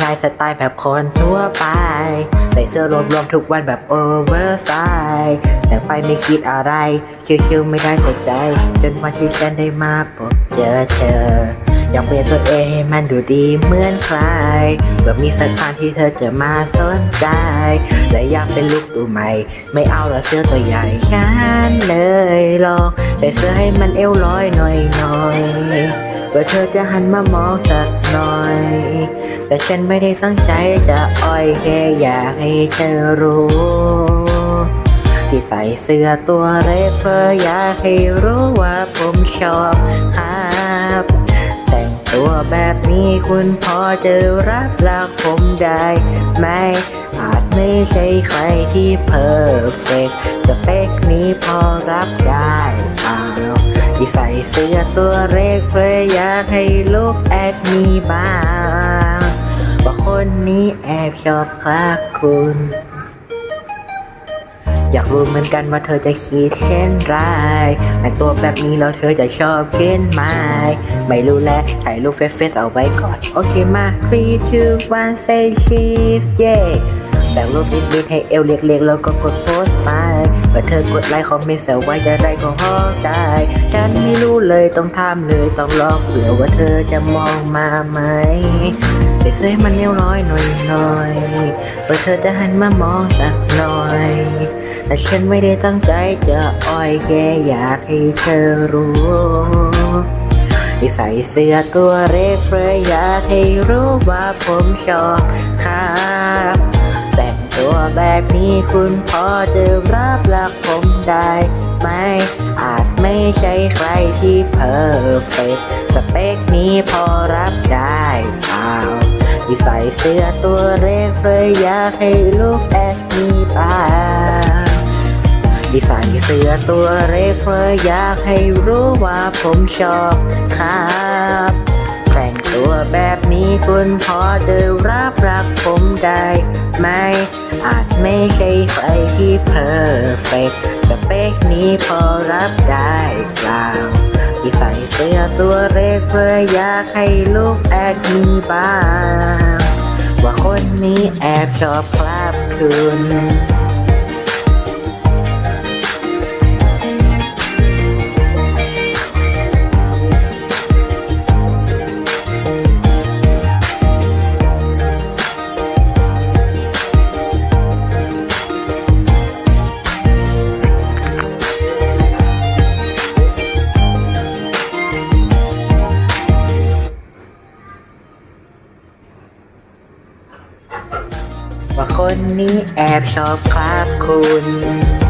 ง่ายสไตล์แบบคนทั่วไป ใส่เสื้อรวมๆทุกวันแบบโอเวอร์ไซส์แต่ไปไม่คิดอะไร ชิวๆไม่ได้ส่ใจ จนวันที่ฉันได้มาพบเจอเธอ อยากเปลี่ยนตัวเองให้มันดูดีเหมือนใครเพื่อมีสักครั้งที่เธอจะมาสนใจ และอยากเป็นลูกตัวใหม่ ไม่เอาละเสื้อตัวใหญ่ฉันเลยลองใส่เสื้อให้มันเอวลอยหน่อยหน่อยๆเพื่อเธอจะหันมามองสักหน่อย แต่ฉันไม่ได้ตั้งใจจะอ่อยแค่อยากให้เธอรู้ ที่ใส่เสื้อตัวเล็กเพื่ออยากให้รู้ว่าผมชอบครับแต่งตัวแบบนี้คุณพอจะรับรักผมได้ไหม อาจไม่ใช่ใครที่เพอร์เฟกสเปคนี้พอรับได้เปล่าที่ใส่เสื้อตัวเล็กเพื่ออยากให้ลูกแอดมีบ้างว่า คนนี้แอบชอบครับคุณ อยากรู้เหมือนกันว่าเธอจะคิดเช่นไรแต่งตัวแบบนี้แล้วเธอจะชอบเช่นไหมไม่รู้แหละถ่ายรูปเฟซเฟซเอาไว้ก่อน โอเคมา three two one say cheese yeah แต่งรูปนิดๆให้เอวเล็กๆแล้วก็กดโพสต์ไปเมื่อเธอกดไลค์คอมเมนต์เสียไว้จะได้ก็พอใจฉันไม่รู้เลยต้องทำเลยต้องลองเผื่อว่าเธอจะมองมาไหมเสื้อให้มันเอวร้อยหน่อยหน่อยๆเพื่อเธอจะหันมามองสักหน่อยแต่ฉันไม่ได้ตั้งใจจะอ้อยแค่อยากให้เธอรู้ที่ใส่เสื้อตัวเล็กเพื่ออยากให้รู้ว่าผมชอบครับแต่งตัว แบบนี้คุณพอจะรับรักผมได้ไหม อาจไม่ใช่ใครที่เพอร์เฟกสเปคนี้พอรับได้เปล่าที่ใส่เสื้อตัวเล็กเพื่ออยากให้ลูกแอดมีบ้างที่ใส่เสื้อตัวเล็กเพื่ออยากให้รู้ว่าผมชอบครับแต่งตัวแบบนี้คุณพอจะรับรักผมได้ไหม อาจไม่ใช่ใครที่เพอร์เฟกสเปคนี้พอรับได้เปล่าที่ใส่เสื้อตัวเล็กเพื่ออยากให้ลูกแอดมีบ้าง ว่าคนนี้แอบชอบครับคุณ ว่าคนนี้แอบชอบครับคุณ